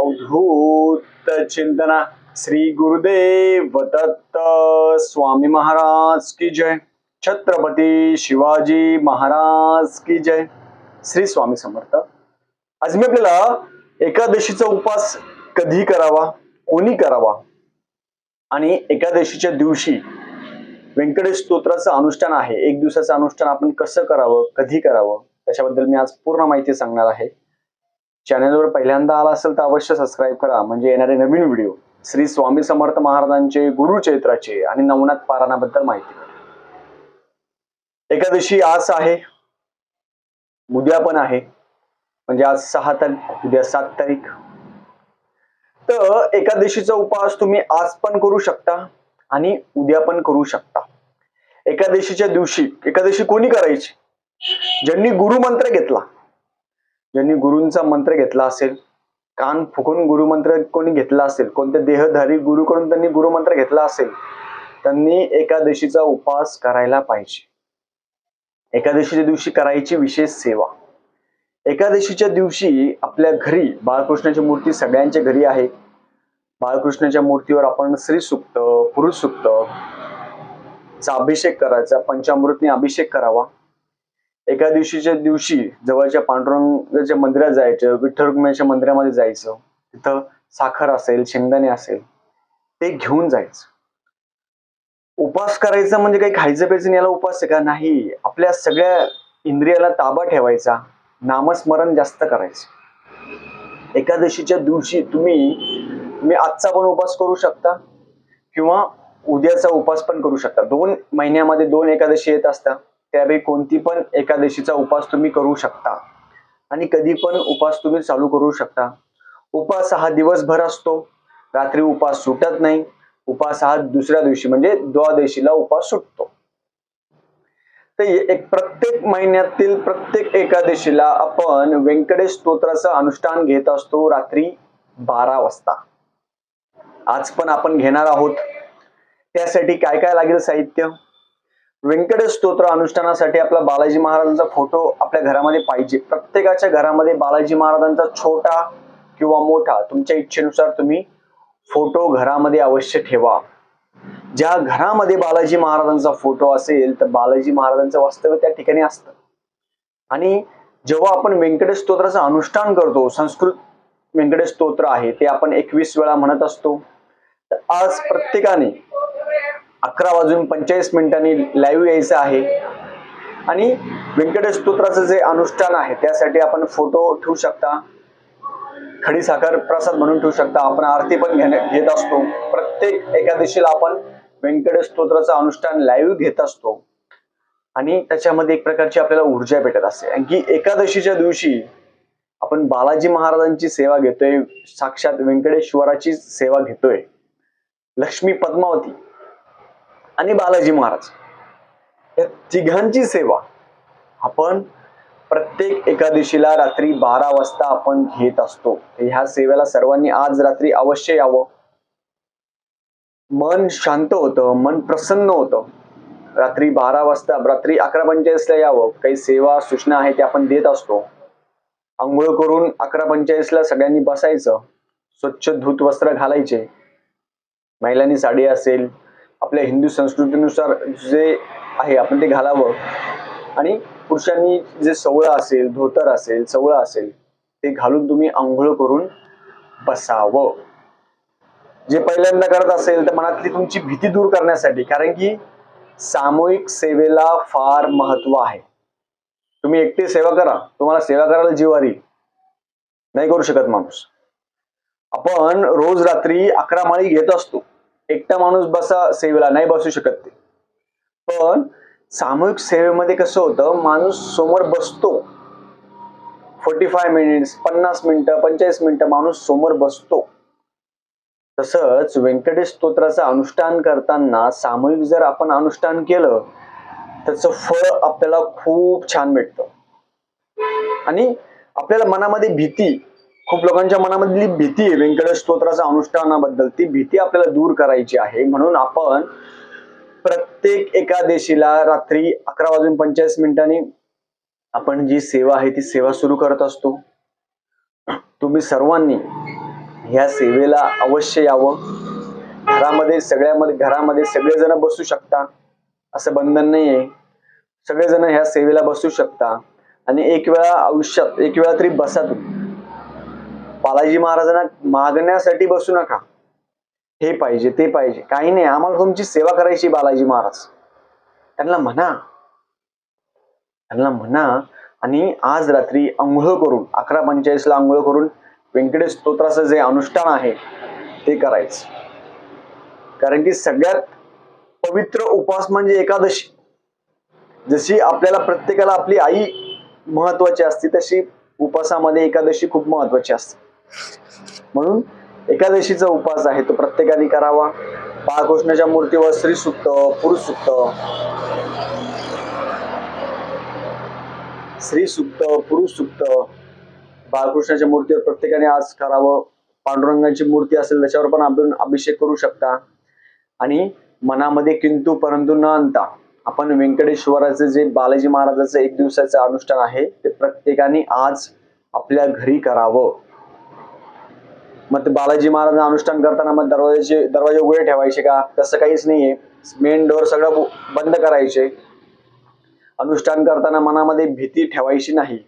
अवधूत चिंतना श्री गुरुदेव दत्त स्वामी महाराज की जय। छत्रपती शिवाजी महाराज की जय। श्री स्वामी समर्थ। आज मी आपल्याला एकादशीचा उपास कधी करावा कोणी करावा? आणि एकादशीच्या दिवशी व्यंकटेश स्तोत्राचं अनुष्ठान आहे. एक दिवसाचं अनुष्ठान आपण कसं करावं कधी करावं? त्याच्याबद्दल मी आज पूर्ण माहिती सांगणार आहे. चॅनलवर पहिल्यांदा आला असेल तर अवश्य सबस्क्राईब करा. म्हणजे येणारे नवीन व्हिडिओ श्री स्वामी समर्थ महाराजांचे गुरुचैत्राचे आणि नवनाथ पारायणाबद्दल माहिती मिळेल. एकादशी आज आहे. उद्या पण आहे. म्हणजे आज सहा तारीख उद्या सात तारीख. तर एकादशीचा उपवास तुम्ही आज पण करू शकता आणि उद्या पण करू शकता. एकादशीच्या दिवशी एकादशी कोणी करायची? ज्यांनी गुरुमंत्र घेतला. ज्यांनी गुरूंचा मंत्र घेतला असेल कान फुकून गुरुमंत्र कोणी घेतला असेल कोणत्या देहधारी गुरुकडून त्यांनी गुरुमंत्र घेतला असेल त्यांनी एकादशीचा उपास करायला पाहिजे. एकादशीच्या दिवशी करायची विशेष सेवा. एकादशीच्या दिवशी आपल्या घरी बाळकृष्णाची मूर्ती सगळ्यांच्या घरी आहे. बाळकृष्णाच्या मूर्तीवर आपण श्री सुक्त पुरुष सुक्त चा अभिषेक करायचा पंचामृतने अभिषेक करावा. एका दिवशीच्या दिवशी जवळच्या पांडुरंगाच्या मंदिरात जायचं विठ्ठल रुक्मिणीच्या मंदिरामध्ये जायचं तिथं साखर असेल शेंगदाणे असेल ते घेऊन जायचं. उपास करायचा म्हणजे काही खायचं प्यायचं याला उपास आहे का? नाही. आपल्या सगळ्या इंद्रियाला ताबा ठेवायचा नामस्मरण जास्त करायचं. एकादशीच्या दिवशी तुम्ही तुम्ही आजचा पण उपास करू शकता किंवा उद्याचा उपास पण करू शकता. दोन महिन्यामध्ये दोन एकादशी येत असतात. त्यावेळी कोणती पण एकादशीचा उपास तुम्ही करू शकता. आणि कधी पण उपास तुम्ही चालू करू शकता. उपास हा दिवसभर असतो. रात्री उपास सुटत नाही. उपास हा दुसऱ्या दिवशी म्हणजे द्वादशीला उपास सुटतो. तर एक प्रत्येक महिन्यातील प्रत्येक एकादशीला आपण व्यंकटेश स्तोत्राचं अनुष्ठान घेत असतो रात्री बारा वाजता. आज पण आपण घेणार आहोत. त्यासाठी काय काय लागेल साहित्य? व्यंकटेश स्तोत्र अनुष्ठानासाठी आपला बालाजी महाराजांचा फोटो आपल्या घरामध्ये पाहिजे. प्रत्येकाच्या घरामध्ये बालाजी महाराजांचा छोटा किंवा मोठा तुमच्या इच्छेनुसार तुम्ही फोटो घरामध्ये अवश्य ठेवा. ज्या घरामध्ये बालाजी महाराजांचा फोटो असेल तर बालाजी महाराजांचं वास्तव्य त्या ठिकाणी असतं. आणि जेव्हा आपण व्यंकटेश स्तोत्राचं अनुष्ठान करतो संस्कृत व्यंकटेश स्तोत्र आहे ते आपण एकवीस वेळा म्हणत असतो. तर आज प्रत्येकाने अकरा वाजून पंचेचाळीस मिनिटांनी लाईव्ह यायचं आहे. आणि व्यंकटेश स्तोत्राचं जे अनुष्ठान आहे त्यासाठी आपण फोटो ठेवू शकता. खडी साखर प्रसाद म्हणून ठेवू शकता. आपण आरती पण घेणे घेत असतो. प्रत्येक एकादशीला आपण व्यंकटेश स्तोत्राचं अनुष्ठान लाईव्ह घेत असतो. आणि त्याच्यामध्ये एक प्रकारची आपल्याला ऊर्जा भेटत असते. आणखी की एकादशीच्या दिवशी आपण बालाजी महाराजांची सेवा घेतोय. साक्षात व्यंकटेश्वराची सेवा घेतोय. लक्ष्मी पद्मावती. आणि बालाजी महाराज. या तिघांची सेवा आपण प्रत्येक एकादशीला रात्री बारा वाजता आपण घेत असतो. ह्या सेवेला सर्वांनी आज रात्री अवश्य यावं. मन शांत होतं मन प्रसन्न होतं. रात्री बारा वाजता रात्री अकरा पंचेचाळीसला यावं. काही सेवा सूचना आहे ते आपण देत असतो. आंघोळ करून अकरा पंचेचाळीसला सगळ्यांनी बसायचं. स्वच्छ धूत वस्त्र घालायचे. महिलांनी साडी असेल आपल्या हिंदू संस्कृतीनुसार जे आहे आपण ते घालावं. आणि पुरुषांनी जे सवळं असेल धोतर असेल सवळं असेल ते घालून तुम्ही आंघोळ करून बसावं. जे पहिल्यांदा करत असेल तर मनातली तुमची भीती दूर करण्यासाठी कारण की सामूहिक सेवेला फार महत्त्व आहे. तुम्ही एकटी सेवा करा. तुम्हाला सेवा करायला जीवारी नाही करू शकत माणूस. आपण रोज रात्री अकरा माळी घेत असतो. एकटा माणूस बसा सेवेला नाही बसू शकत ते. पण सामूहिक सेवेमध्ये कसं होतं माणूस समोर बसतो. फोर्टी फाय मिनिट्स पन्नास मिनिटं पंचेचाळीस मिनिटं माणूस समोर बसतो. तसंच व्यंकटेश स्तोत्राचं अनुष्ठान करताना सामूहिक जर आपण अनुष्ठान केलं त्याचं फळ आपल्याला खूप छान भेटतं. आणि आपल्याला मनामध्ये भीती खूप लोकांच्या मनामधली भीती आहे. व्यंकटेश स्तोत्राच्या अनुष्ठानाबद्दल. ती भीती आपल्याला दूर करायची आहे. म्हणून आपण प्रत्येक एकादशीला रात्री अकरा वाजून पंचेचाळीस मिनिटांनी आपण जी सेवा आहे ती सेवा सुरू करत असतो. तुम्ही सर्वांनी ह्या सेवेला अवश्य यावं. घरामध्ये सगळ्यामध्ये घरामध्ये सगळेजण बसू शकता. असं बंधन नाही आहे सगळेजण ह्या सेवेला बसू शकता. आणि एक वेळा आयुष्यात एक वेळा तरी बसा तुम्ही. बालाजी महाराजांना मागण्यासाठी बसू नका. हे पाहिजे ते पाहिजे. काही नाही आम्हाला तुमची सेवा करायची बालाजी महाराज. त्यांना म्हणा. त्यांना म्हणा. आणि आज रात्री आंघोळ करून अकरा पंचेचाळीसला आंघोळ करून व्यंकटेश स्तोत्राचं जे अनुष्ठान आहे ते करायचं. कारण की सगळ्यात पवित्र उपास म्हणजे एकादशी. जशी आपल्याला प्रत्येकाला आपली आई महत्वाची असते तशी उपासामध्ये एकादशी खूप महत्वाची असते. म्हणून एकादशीचा उपास आहे तो प्रत्येकाने करावा. बाळकृष्णाच्या मूर्तीवर स्त्री सुक्त पुरुष सुक्त स्त्री सुक्त पुरुष सुक्त बाळकृष्णाच्या मूर्तीवर प्रत्येकाने आज करावं. पांडुरंगाची मूर्ती असेल त्याच्यावर पण आपण अभिषेक करू शकता. आणि मनामध्ये किंतु परंतु न आणता आपण व्यंकटेश्वराचे जे बालाजी महाराजाचं एक दिवसाचं अनुष्ठान आहे ते प्रत्येकाने आज आपल्या घरी करावं. मग ते बालाजी महाराज अनुष्ठान करताना मग दरवाजाचे दरवाजे उघडे ठेवायचे का? तसं काहीच नाहीये. मेन डोअर सगळं बंद करायचे. अनुष्ठान करताना मनामध्ये भीती ठेवायची नाही.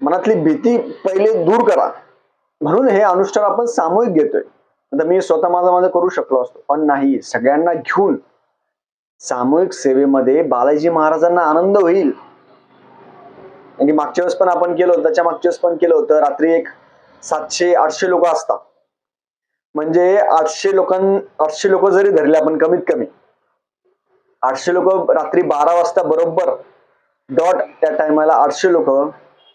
मनातली भीती पहिले दूर करा. म्हणून हे अनुष्ठान आपण सामूहिक घेतोय. आता मी स्वतः माझं माझं करू शकलो असतो पण नाही. सगळ्यांना घेऊन सामूहिक सेवेमध्ये बालाजी महाराजांना आनंद होईल. आणि मागच्या वेळेस पण आपण केलं होतं त्याच्या मागच्या वेळेस पण केलं होतं. रात्री एक सातशे आठशे लोक असतात. म्हणजे आठशे लोकां आठशे लोक जरी धरले आपण कमीत कमी आठशे लोक रात्री बारा वाजता बरोबर डॉट त्या टायमाला आठशे लोक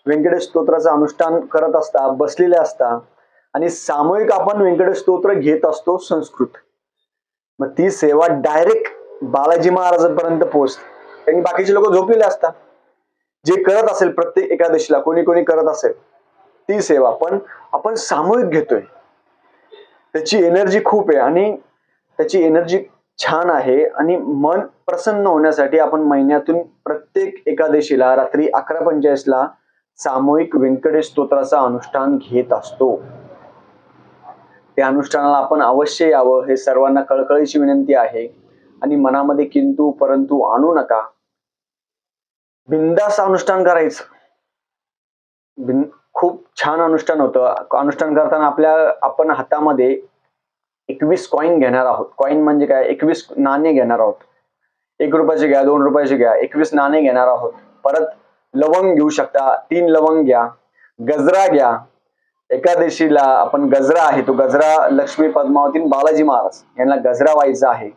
व्यंकटेश स्तोत्राचं अनुष्ठान करत असता बसलेले असता आणि सामूहिक आपण व्यंकटेश स्तोत्र घेत असतो संस्कृत. मग ती सेवा डायरेक्ट बालाजी महाराजांपर्यंत पोहोचते. कारण बाकीचे लोक झोपलेले असतात. जे करत असेल प्रत्येक एकादशीला कोणी कोणी करत असेल ती सेवा पण आपण सामूहिक घेतोय. त्याची एनर्जी खूप आहे आणि त्याची एनर्जी छान आहे आणि मन प्रसन्न होण्यासाठी आपण महिन्यातून प्रत्येक एकादशीला रात्री अकरा पंचाळीसला सामूहिक व्यंकटेश स्तोत्राचा अनुष्ठान घेत असतो. त्या अनुष्ठानाला आपण अवश्य यावं हे सर्वांना कळकळीची विनंती आहे. आणि मनामध्ये किंतु परंतु आणू नका. बिंदास अनुष्ठान करायचं. बिन खूप छान अनुष्ठान होतं. अनुष्ठान करताना आपल्या आपण हातामध्ये एकवीस कॉईन घेणार आहोत. कॉईन म्हणजे काय? एकवीस नाणे घेणार आहोत. एक रुपयाचे घ्या दोन रुपयाचे घ्या एकवीस नाणे घेणार आहोत. परत लवंग घेऊ शकता तीन लवंग घ्या गजरा घ्या. एकादशीला आपण गजरा आहे तो गजरा लक्ष्मी पद्मावती बालाजी महाराज यांना गजरा व्हायचा आहे.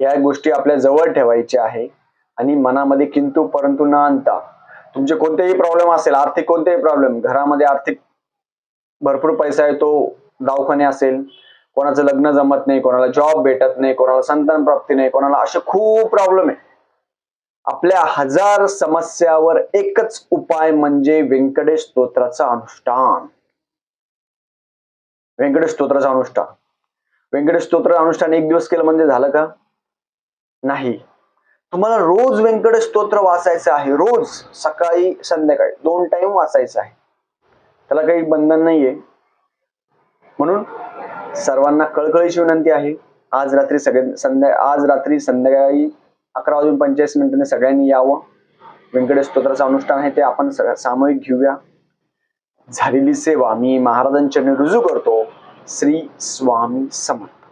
या गोष्टी आपल्या जवळ ठेवायच्या आहे. आणि मनामध्ये किंतु परंतु न आणता तुमचे कोणतेही प्रॉब्लेम असेल आर्थिक कोणतेही प्रॉब्लेम घरामध्ये आर्थिक भरपूर पैसा येतो दवाखाने असेल कोणाचं लग्न जमत नाही कोणाला जॉब भेटत नाही कोणाला संतान प्राप्ती नाही कोणाला असे खूप प्रॉब्लेम आहे. आपल्या हजार समस्यावर एकच उपाय म्हणजे व्यंकटेश स्तोत्राचं अनुष्ठान. व्यंकटेश स्तोत्राचं अनुष्ठान. व्यंकटेश स्तोत्र अनुष्ठान एक दिवस केलं म्हणजे झालं का? नाही. तुम्हाला रोज व्यंकट स्तोत्र वाचायचं आहे रोज सकाळी संध्याकाळी दोन टाइम वाचायचं आहे. त्याला काही बंधन नाहीये. म्हणून सर्वांना कळकळीची विनंती आहे आज रात्री सगळे संध्या आज रात्री संध्याकाळी अकरा वाजून पंचेचाळीस मिनिटांनी सगळ्यांनी यावं. व्यंकटेश स्तोत्राचं अनुष्ठान आहे ते आपण सगळ्या सामूहिक घेऊया. झालेली सेवा मी महाराजांच्या रुजू करतो. श्री स्वामी समर्थ.